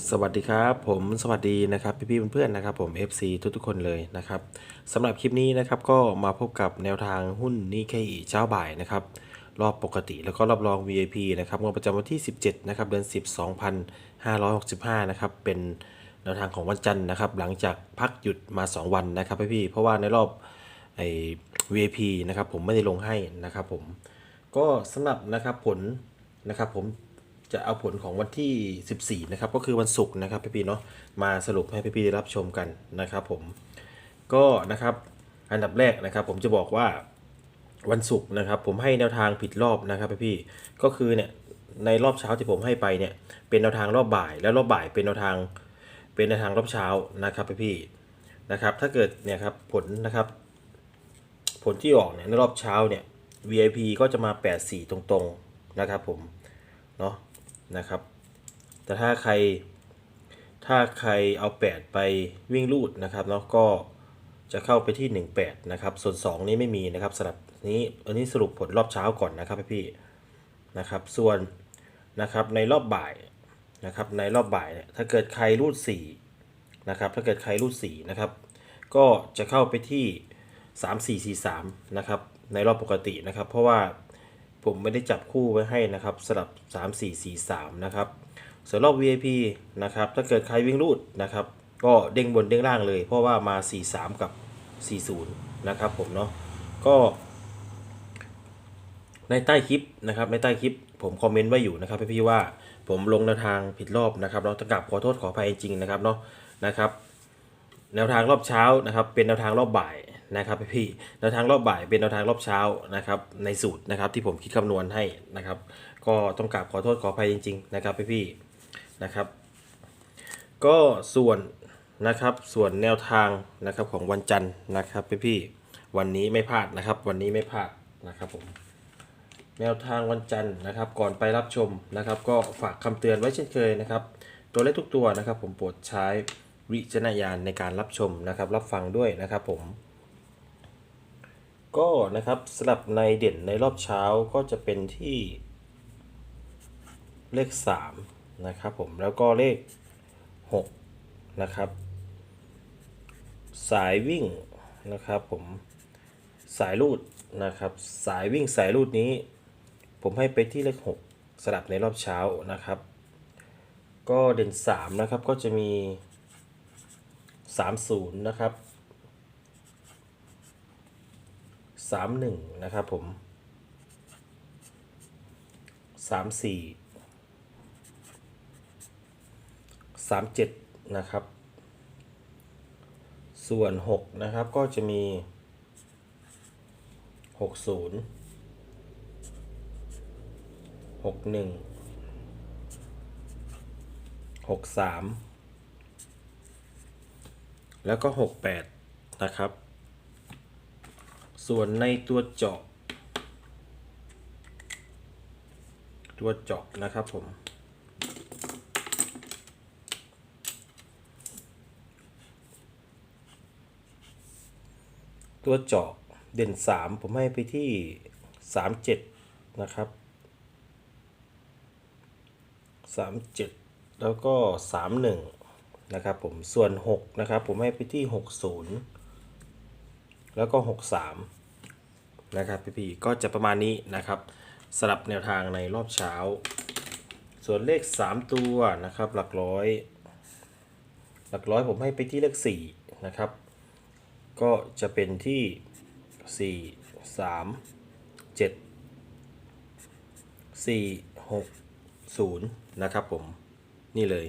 สวัสดีครับ ผมสวัสดีนะครับพี่ๆเพื่อนๆนะครับผม FC ทุกๆคนเลยนะครับสำหรับคลิปนี้นะครับก็มาพบกับแนวทางหุ้นนิเคอีเช้าบ่ายนะครับรอบปกติแล้วก็รอบรอง VIP นะครับงวดประจำวันที่ 17นะครับเดือน 10 2565นะครับเป็นแนวทางของวันจันทร์นะครับหลังจากพักหยุดมา 2 วันนะครับพี่ๆเพราะว่าในรอบไอ้ VIP นะครับผมไม่ได้ลงให้นะครับผมก็สำหรับนะครับผลนะครับผม จะเอาผลของวันที่ 14 นะครับ ก็คือวันศุกร์นะครับพี่ๆเนาะมาสรุปให้พี่ๆได้รับชมกันนะครับผมก็นะครับอันดับแรกนะครับผมจะบอกว่าวันศุกร์นะครับ ผมให้แนวทางผิดรอบนะครับพี่ๆก็คือเนี่ยในรอบเช้าที่ผมให้ไปเนี่ยเป็นแนวทางรอบบ่าย แล้วรอบบ่ายเป็นแนวทางเป็นแนวทางรอบเช้านะครับพี่ๆนะครับ ถ้าเกิดเนี่ยครับผลนะครับ ผลที่ออกเนี่ยในรอบเช้าเนี่ย VIP ก็จะมา 84 ตรงๆนะครับผมเนาะ นะครับ แต่ถ้าใครถ้าใครเอา 8 ไปวิ่งลูดนะครับเนาะก็จะเข้าไปที่ 18 นะครับ ส่วน 2 นี้ไม่มีนะครับสำหรับนี้อันนี้สรุปผลรอบเช้าก่อนนะครับพี่ๆนะครับ ส่วนนะครับในรอบบ่ายนะครับในรอบบ่ายเนี่ยถ้าเกิดใครรูด4นะครับถ้าเกิดใครรูด4นะครับก็จะเข้าไปที่ 3 4 4 3นะครับในรอบปกตินะครับ เพราะว่า ผมไม่ได้จับคู่ไว้ให้นะครับสลับ 3 4 4 3 นะครับส่วนรอบ VIP นะครับถ้าเกิดใครวิ่งรูดนะครับ ก็เด้งบนเด้งล่างเลย เพราะว่ามา 4 3 กับ 40 นะครับผมเนาะก็ในใต้คลิปนะครับในใต้คลิปผมคอมเมนต์ไว้อยู่นะครับพี่ๆว่าผมลงแนวทางผิดรอบนะครับเราต้องกลับขอโทษขออภัยจริงนะครับเนาะนะครับ แนวทางรอบเช้านะครับ เป็นแนวทางรอบบ่าย นะครับพี่แนวทางรอบบ่ายเป็นแนวทางรอบเช้านะครับในสูตรนะครับที่ผมคิดคำนวณให้นะครับ ก็ต้องกราบขอโทษขออภัยจริง ๆ นะครับพี่ๆนะครับ ก็ส่วนนะครับส่วนแนวทางนะครับของวันจันทร์นะครับพี่ๆวันนี้ไม่พลาดนะครับ วันนี้ไม่พลาดนะครับผมแนวทางวันจันทร์นะครับ ก่อนไปรับชมนะครับ ก็ฝากคำเตือนไว้เช่นเคยนะครับ ตัวเลขทุกตัวนะครับ ผมโปรดใช้วิจารณญาณในการรับชมนะครับ รับฟังด้วยนะครับผม ก็นะครับสลับในเด่นในรอบเช้าก็จะเป็นที่เลข 3 นะครับผมแล้วก็เลข 6 นะครับ สายวิ่งนะครับผมสายรูดนะครับ สายวิ่งสายรูดนี้ ผมให้ไปที่เลข 6 สลับในรอบเช้านะครับ ก็เด่น 3 นะครับก็จะมี 30 นะครับ 31นะครับผม34 37นะครับ ส่วน6นะครับก็จะมี60 61 63แล้วก็68นะครับ ส่วนในตัวเจาะ ตัวเจาะนะครับผม ตัวเจาะเด่น 3 ผมให้ไปที่ 37 นะครับ 37 แล้วก็ 31 นะครับผม ส่วน 6 นะครับ ผมให้ไปที่ 60 แล้วก็ 63 นะครับพี่ๆก็จะประมาณนี้นะครับสลับแนวทางในรอบเช้า ส่วนเลข 3 ตัวนะครับหลักร้อย หลักร้อยผมให้ไปที่เลข4นะครับ ก็จะเป็นที่ 4 3 7 4 6 0 นะครับผมนี่เลย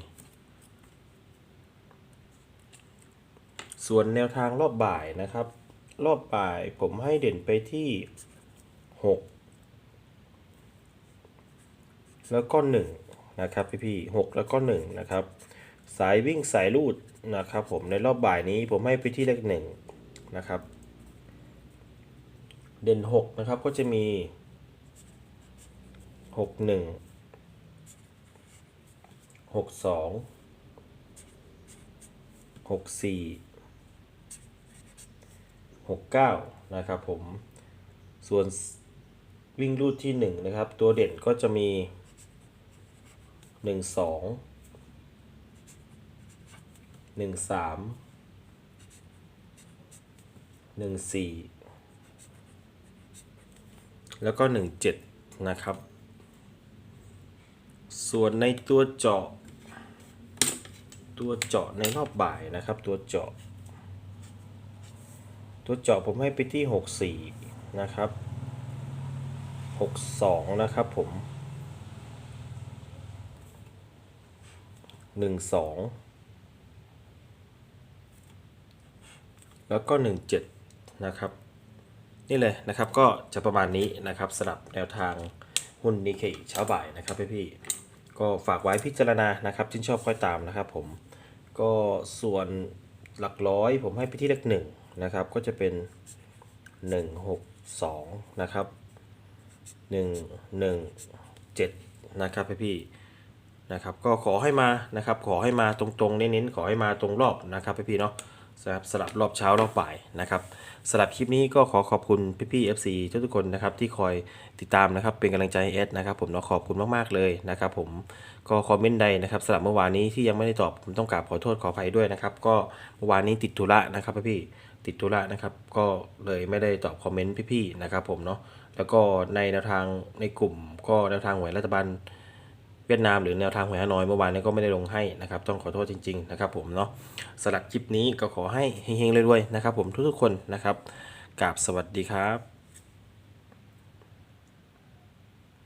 ส่วนแนวทางรอบบ่ายนะครับ รอบบ่ายผมให้เด่นไปที่ 6 แล้วก็ 1 นะครับพี่พี่ๆ6แล้วก็ 1 นะครับ สายวิ่งสายลูดนะครับผมในรอบบ่ายนี้ผมให้ไปที่เลขหนึ่งนะครับ เด่น 6 นะครับก็จะมี 6 1 6 2 6 4 6 9 นะครับผม ส่วนวิ่งรูดที่ 1 นะครับ ตัวเด่นก็จะมี 1 2หนึ่งสามหนึ่งสี่แล้วก็หนึ่งเจ็ดนะครับ ส่วนในตัวเจาะ ตัวเจาะในรอบบ่ายนะครับ ตัวเจาะ ตัวเจาะผมให้ไปที่หกสี่นะครับหกสองนะครับผมหนึ่งสองแล้วก็หนึ่งเจ็ดนะครับ นี่เลยนะครับก็จะประมาณนี้นะครับสำหรับแนวทางหุ้นนิเคอิเช้าบ่ายนะครับพี่ๆก็ฝากไว้พิจารณานะครับที่นชอบค่อยตามนะครับผม ก็ส่วนหลักร้อยผมให้ไปที่เลขหนึ่ง นะครับ ก็จะเป็น 162 นะครับ 117 นะครับพี่พี่นะครับ ก็ขอให้มานะครับ ขอให้มาตรงๆ เน้นๆ ขอให้มาตรงรอบนะครับพี่พี่เนาะ สลับสลับรอบเช้ารอบบ่ายนะครับสลับคลิปนี้ก็ขอขอบคุณพี่ๆ FC ทุกๆคนนะครับที่คอยติดตามนะครับเป็นกำลังใจให้เอสนะครับผมเนาะขอบคุณมากๆเลยนะครับผมก็คอมเมนต์ใดนะครับสำหรับเมื่อวานนี้ที่ยังไม่ได้ตอบผมต้องกราบขอโทษขออภัยด้วยนะครับก็เมื่อวานนี้ติดธุระนะครับพี่ๆติดธุระนะครับก็เลยไม่ได้ตอบคอมเมนต์พี่ๆนะครับผมเนาะแล้วก็ในแนวทางในกลุ่มก็แนวทางหวยรัฐบาล เวียดนามหรือแนวทางหวยฮานอยเมื่อวานนี้ก็ไม่ได้ลงให้นะครับ ต้องขอโทษจริงๆนะครับผมเนาะสำหรับคลิปนี้ก็ขอให้เฮงๆรวยๆนะครับผมทุกๆคนนะครับกราบสวัสดีครับ